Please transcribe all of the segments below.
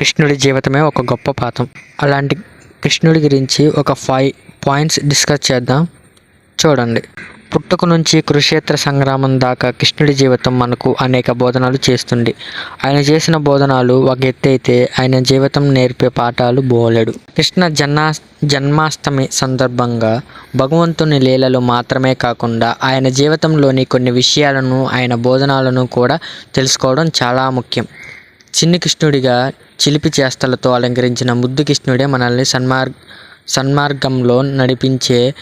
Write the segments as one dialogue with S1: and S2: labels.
S1: కృష్ణుడి జీవితమే ఒక గొప్ప పాఠం. అలాంటి కృష్ణుడి గురించి ఒక ఫైవ్ పాయింట్స్ డిస్కస్ చేద్దాం. చూడండి. పుట్టుక నుంచి కురుక్షేత్ర సంగ్రామం దాకా కృష్ణుడి జీవితం మనకు అనేక బోధనలు చేస్తుంది. ఆయన చేసిన బోధనలు ఒక ఎత్తైతే అయితే ఆయన జీవితం నేర్పే పాఠాలు బోలెడు. కృష్ణ జన్మా జన్మాష్టమి సందర్భంగా భగవంతుని లీలలు మాత్రమే కాకుండా ఆయన జీవితంలోని కొన్ని విషయాలను ఆయన బోధనలను కూడా తెలుసుకోవడం చాలా ముఖ్యం. చిన్ని కృష్ణుడిగా చిలిపి చేష్టలతో అలంకరించిన ముద్దు కృష్ణుడే మనల్ని సన్మార్గ సన్మార్గంలో నడిపించే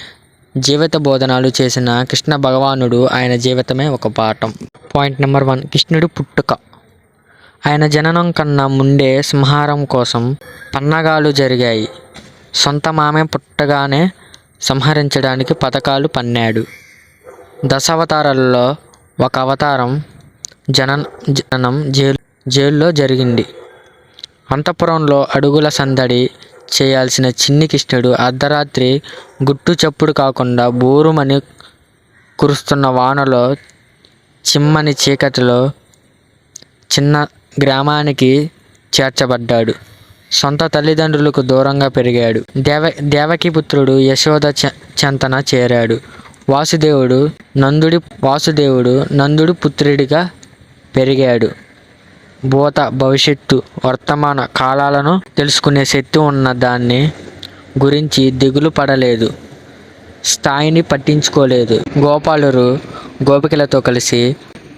S1: జీవిత బోధనాలు చేసిన కృష్ణ భగవానుడు ఆయన జీవితమే ఒక పాఠం. పాయింట్ నెంబర్ వన్ కృష్ణుడి పుట్టుక. ఆయన జననం కన్నా ముందే సంహారం కోసం పన్నగాలు జరిగాయి. సొంత మామే పుట్టగానే సంహరించడానికి పథకాలు పన్నాడు. దశావతారాల్లో ఒక అవతారం జనన జననం జైలు జైల్లో జరిగింది. అంతఃపురంలో అడుగుల సందడి చేయాల్సిన చిన్ని కృష్ణుడు అర్ధరాత్రి గుట్టు చప్పుడు కాకుండా బోరుమని కురుస్తున్న వానలో చిమ్మని చీకటిలో చిన్న గ్రామానికి చేర్చబడ్డాడు. సొంత తల్లిదండ్రులకు దూరంగా పెరిగాడు. దేవ దేవకి పుత్రుడు యశోద చె చెంతన చేరాడు. వాసుదేవుడు నందుడి వాసుదేవుడు నందుడి పుత్రుడిగా పెరిగాడు. భూత భవిష్యత్తు వర్తమాన కాలాలను తెలుసుకునే శక్తి ఉన్న దాన్ని గురించి దిగులు పడలేదు. స్థాయిని పట్టించుకోలేదు. గోపాలురు గోపికలతో కలిసి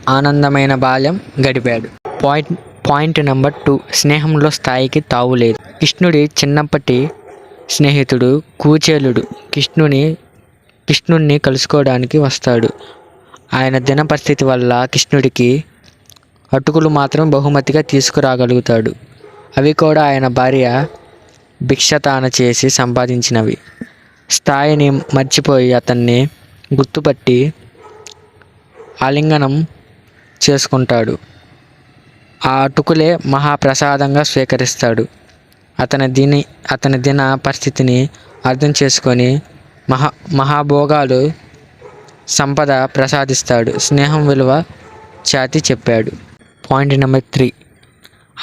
S1: ఆనందమైన బాల్యం గడిపాడు. పాయింట్ పాయింట్ నెంబర్ టూ స్నేహంలో స్థాయికి తావులేదు కృష్ణుడి చిన్నప్పటి స్నేహితుడు కూచేలుడు కృష్ణుని కృష్ణుణ్ణి కలుసుకోవడానికి వస్తాడు. ఆయన దిన పరిస్థితి వల్ల కృష్ణుడికి అటుకులు మాత్రం బహుమతిగా తీసుకురాగలుగుతాడు. అవి కూడా ఆయన భార్య భిక్షతాన చేసి సంపాదించినవి. స్థాయిని మర్చిపోయి అతన్ని గుర్తుపట్టి ఆలింగనం చేసుకుంటాడు. ఆ అటుకులే మహాప్రసాదంగా స్వీకరిస్తాడు. అతని దీని అతని దిన పరిస్థితిని అర్థం చేసుకొని మహా మహాభోగాలు సంపద ప్రసాదిస్తాడు. స్నేహం విలువ ఛాతి చెప్పాడు. Point number three.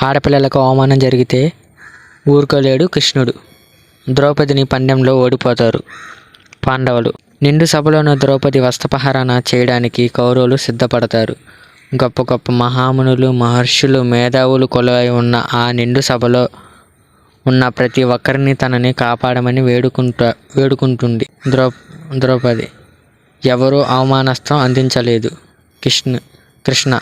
S1: ఆడపిల్లలకు అవమానం జరిగితే ఊరుకోలేడు కృష్ణుడు. ద్రౌపదిని పందెంలో ఓడిపోతారు పాండవులు. నిండు సభలోని ద్రౌపది వస్త్రపహరణ చేయడానికి కౌరవులు సిద్ధపడతారు. గొప్ప గొప్ప మహామునులు మహర్షులు మేధావులు కొలువై ఉన్న ఆ నిండు సభలో ఉన్న ప్రతి ఒక్కరిని తనని కాపాడమని వేడుకుంటా వేడుకుంటుంది ద్రౌ ద్రౌపది. ఎవరూ అవమానస్తం అందించలేదు. కృష్ణ కృష్ణ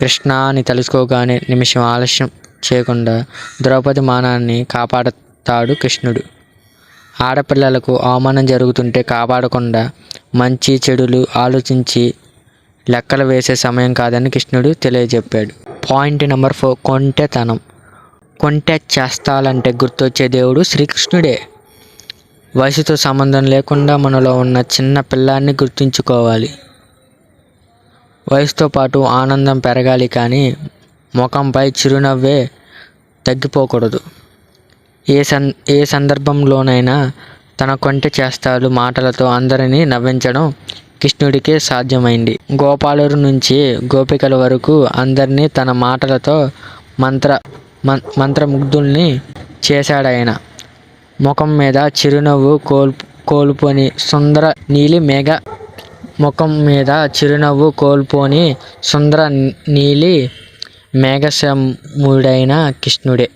S1: కృష్ణ అని తెలుసుకోగానే నిమిషం ఆలస్యం చేయకుండా ద్రౌపది మానాన్ని కాపాడతాడు కృష్ణుడు. ఆడపిల్లలకు అవమానం జరుగుతుంటే కాపాడకుండా మంచి చెడులు ఆలోచించి లెక్కలు వేసే సమయం కాదని కృష్ణుడు తెలియజెప్పాడు. పాయింట్ నెంబర్ ఫోర్ కొంటెతనం. కొంటె చేస్తాలంటే గుర్తొచ్చే దేవుడు శ్రీకృష్ణుడే. వయసుతో సంబంధం లేకుండా మనలో ఉన్న చిన్న పిల్లాన్ని గుర్తుంచుకోవాలి. వయసుతో పాటు ఆనందం పెరగాలి కానీ ముఖంపై చిరునవ్వే తగ్గిపోకూడదు. ఏ సం ఏ సందర్భంలోనైనా తన కొంటె చేస్తాలు మాటలతో అందరినీ నవ్వించడం కృష్ణుడికే సాధ్యమైంది. గోపాలూరు నుంచి గోపికల వరకు అందరినీ తన మాటలతో మంత్ర మం మంత్రముగ్ధుల్ని చేశాడాయన. ముఖం మీద చిరునవ్వు కోల్ కోల్పోని సుందర నీలి మేఘ ముఖం మీద చిరునవ్వు కోల్పోని సుందర నీలి మేఘశముడైన కృష్ణుడే.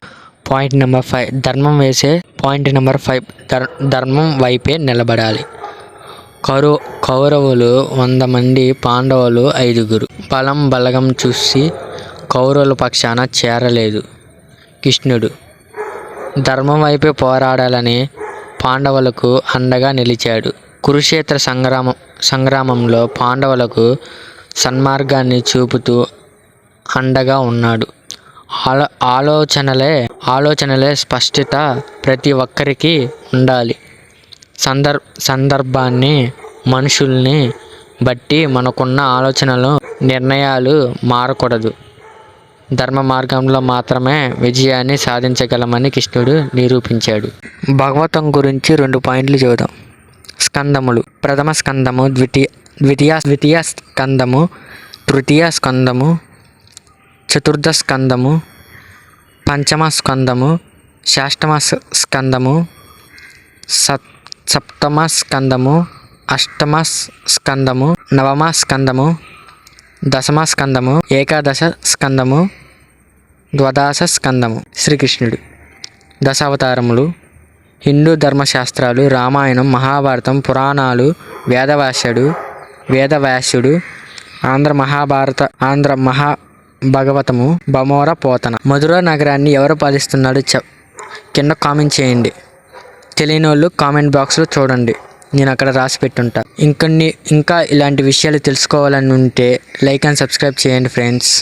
S1: Point number five. ధర్మం వేసే పాయింట్ నెంబర్ ఫైవ్. ధర్ ధర్మం వైపే నిలబడాలి. కౌరవ కౌరవులు వంద మంది పాండవులు ఐదుగురు. బలం బలగం చూసి కౌరవుల పక్షాన చేరలేదు కృష్ణుడు. ధర్మం వైపే పోరాడాలని పాండవులకు అండగా నిలిచాడు. కురుక్షేత్ర సంగ్రామం సంగ్రామంలో పాండవులకు సన్మార్గాన్ని చూపుతూ అండగా ఉన్నాడు. ఆలో ఆలోచనలే ఆలోచనలే స్పష్టత ప్రతి ఒక్కరికి ఉండాలి. సందర్ సందర్భాన్ని మనుషుల్ని బట్టి మనకున్న ఆలోచనలు నిర్ణయాలు మారకూడదు. ధర్మ మార్గంలో మాత్రమే విజయాన్ని సాధించగలమని కృష్ణుడు నిరూపించాడు. భగవతం గురించి రెండు పాయింట్లు చూద్దాం స్కందములు. ప్రథమ స్కందము ద్వితీయ ద్వితీయ ద్వితీయ స్కందము తృతీయ స్కందము చతుర్థ స్కందము పంచమ స్కందము షాష్టమ స్కందము సప్ సప్తమ స్కందము అష్టమ స్కందము నవమ స్కందము దశమ స్కందము ఏకాదశ స్కందము ద్వాదశ స్కందము. శ్రీకృష్ణుడు దశావతారములు హిందూ ధర్మశాస్త్రాలు రామాయణం మహాభారతం పురాణాలు వేదవ్యాసుడు వేదవ్యాసుడు ఆంధ్ర మహాభారత ఆంధ్ర మహా భగవతము బమోర పోతన. మధుర నగరాన్ని ఎవరు పాలిస్తున్నాడు చె కింద కామెంట్ చేయండి. తెలియని వాళ్ళు కామెంట్ బాక్స్లో చూడండి. నేను అక్కడ రాసి పెట్టుంటా. ఇంకొన్ని ఇంకా ఇలాంటి విషయాలు తెలుసుకోవాలని ఉంటే లైక్ అండ్ సబ్స్క్రైబ్ చేయండి ఫ్రెండ్స్.